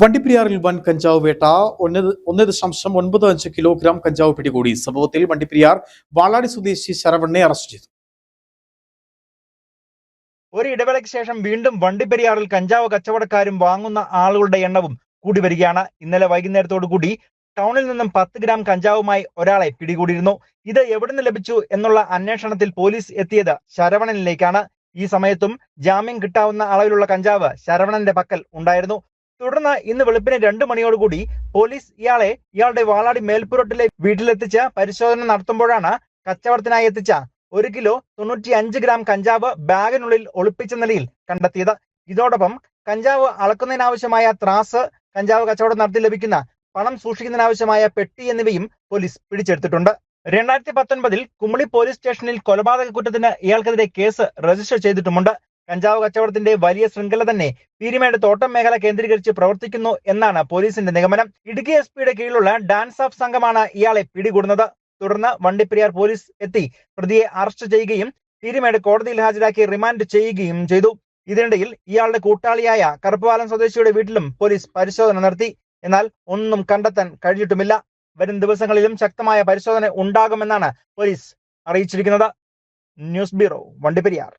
വണ്ടിപ്പെരിയാറിൽ വൻ കഞ്ചാവ് വേട്ട. ഒന്ന് ഒന്ന് ദശാംശം ഒൻപത് അഞ്ച് കിലോഗ്രാം കഞ്ചാവ് പിടികൂടി. സംഭവത്തിൽ വണ്ടിപ്പെരിയാർ വാളാടി സ്വദേശി ശരവണ്ണെ അറസ്റ്റ് ചെയ്തു. ഒരു ഇടവേളയ്ക്ക് ശേഷം വീണ്ടും വണ്ടിപ്പെരിയാറിൽ കഞ്ചാവ് കച്ചവടക്കാരും വാങ്ങുന്ന ആളുകളുടെ എണ്ണവും കൂടി വരികയാണ്. ഇന്നലെ വൈകുന്നേരത്തോടു കൂടി ടൗണിൽ നിന്നും പത്ത് ഗ്രാം കഞ്ചാവുമായി ഒരാളെ പിടികൂടിയിരുന്നു. ഇത് എവിടെ നിന്ന് ലഭിച്ചു എന്നുള്ള അന്വേഷണത്തിൽ പോലീസ് എത്തിയത് ശരവണനിലേക്കാണ്. ഈ സമയത്തും ജാമ്യം കിട്ടാവുന്ന അളവിലുള്ള കഞ്ചാവ് ശരവണന്റെ പക്കൽ ഉണ്ടായിരുന്നു. തുടർന്ന് ഇന്ന് വെളുപ്പിന് രണ്ട് മണിയോടുകൂടി പോലീസ് ഇയാളെ ഇയാളുടെ വാളാടി മേൽപ്പുറട്ടിലെ വീട്ടിലെത്തിച്ച് പരിശോധന നടത്തുമ്പോഴാണ് കച്ചവടത്തിനായി എത്തിച്ച ഒരു കിലോ തൊണ്ണൂറ്റി അഞ്ച് ഗ്രാം കഞ്ചാവ് ബാഗിനുള്ളിൽ ഒളിപ്പിച്ച നിലയിൽ കണ്ടെത്തിയത്. ഇതോടൊപ്പം കഞ്ചാവ് അളക്കുന്നതിനാവശ്യമായ ത്രാസ് കഞ്ചാവ് കച്ചവടം നടത്തി ലഭിക്കുന്ന പണം സൂക്ഷിക്കുന്നതിനാവശ്യമായ പെട്ടി എന്നിവയും പോലീസ് പിടിച്ചെടുത്തിട്ടുണ്ട്. രണ്ടായിരത്തി പത്തൊൻപതിൽ കുമളി പോലീസ് സ്റ്റേഷനിൽ കൊലപാതക കുറ്റത്തിന് ഇയാൾക്കെതിരെ കേസ് രജിസ്റ്റർ ചെയ്തിട്ടുമുണ്ട്. കഞ്ചാവ് കച്ചവടത്തിന്റെ വലിയ ശൃംഖല തന്നെ പീരിമേട് തോട്ടം മേഖല കേന്ദ്രീകരിച്ച് പ്രവർത്തിക്കുന്നു എന്നാണ് പോലീസിന്റെ നിഗമനം. ഇടുക്കി എസ് പിയുടെ കീഴിലുള്ള ഡാൻസ് ഓഫ് സംഘമാണ് ഇയാളെ പിടികൂടുന്നത്. തുടർന്ന് വണ്ടിപ്പെരിയാർ പോലീസ് എത്തി പ്രതിയെ അറസ്റ്റ് ചെയ്യുകയും പീരിമേട് കോടതിയിൽ ഹാജരാക്കി റിമാൻഡ് ചെയ്യുകയും ചെയ്തു. ഇതിനിടയിൽ ഇയാളുടെ കൂട്ടാളിയായ കറുപ്പുപാലം സ്വദേശിയുടെ വീട്ടിലും പോലീസ് പരിശോധന നടത്തി. എന്നാൽ ഒന്നും കണ്ടെത്താൻ കഴിഞ്ഞിട്ടുമില്ല. വരും ദിവസങ്ങളിലും ശക്തമായ പരിശോധന ഉണ്ടാകുമെന്നാണ് പോലീസ് അറിയിച്ചിരിക്കുന്നത്. News bureau Vandiperiyar.